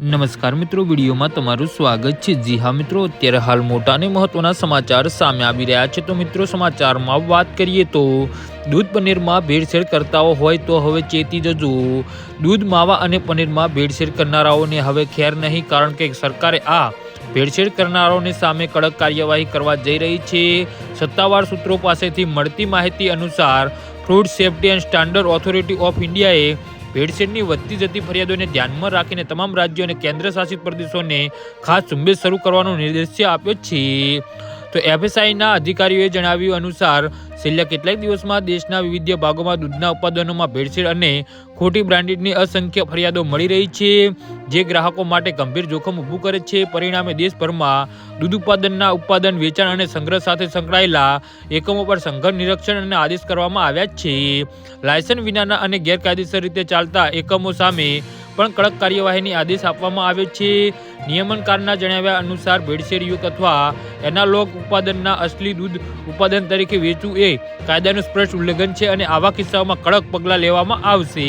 નમસ્કાર મિત્રો, વિડીયોમાં તમારું સ્વાગત છે. જી હા મિત્રો, અત્યારે હાલ મોટા અને મહત્વના સમાચાર સામે આવી રહ્યા છે. તો મિત્રો, સમાચારમાં વાત કરીએ તો દૂધ પનીરમાં ભેળસેળ કરતાઓ હોય તો હવે ચેતી જજો. દૂધ માવા અને પનીરમાં ભેળસેળ કરનારાઓને હવે ખેર નહીં, કારણ કે સરકારે આ ભેળસેળ કરનારાઓની સામે કડક કાર્યવાહી કરવા જઈ રહી છે. સત્તાવાર સૂત્રો પાસેથી મળતી માહિતી અનુસાર, food safety and standard authority of ઇન્ડિયાએ ભેળસેળની વધતી જતી ફરિયાદોને ધ્યાનમાં રાખીને તમામ રાજ્યો અને કેન્દ્ર શાસિત પ્રદેશોને ખાસ ઝુંબેશ શરૂ કરવાનો નિર્દેશ આપ્યો છે. તો એફએસઆઈના અધિકારીઓએ જણાવ્યું અનુસાર, છેલ્લા કેટલાક દિવસમાં દેશના વિવિધ ભાગોમાં દૂધના ઉત્પાદનોમાં ભેળસેળ અને ખોટી બ્રાન્ડેડની અસંખ્ય ફરિયાદો મળી રહી છે. જે ગ્રાહકો માટે ગંભીર જોખમ ઊભું કરે છે પરિણામે દેશભરમાં દૂધ ઉત્પાદનના ઉત્પાદન, વેચાણ અને સંગ્રહ સાથે સંકળાયેલા એકમો પર સંઘર્ષ નિરીક્ષણ અને આદેશ કરવામાં આવ્યા છે. લાયસન્સ વિનાના અને ગેરકાયદેસર રીતે ચાલતા એકમો સામે પણ કડક કાર્યવાહીની આદેશ આપવામાં આવ્યો છે. નિયમનકારના જણાવ્યા અનુસાર ભેળસેળયુક્ત અથવા એનાલોગ ઉત્પાદનના અસલી દૂધ ઉત્પાદન તરીકે વેચવું એ કાયદાનું સ્પષ્ટ ઉલ્લંઘન છે અને આવા કિસ્સાઓમાં કડક પગલાં લેવામાં આવશે.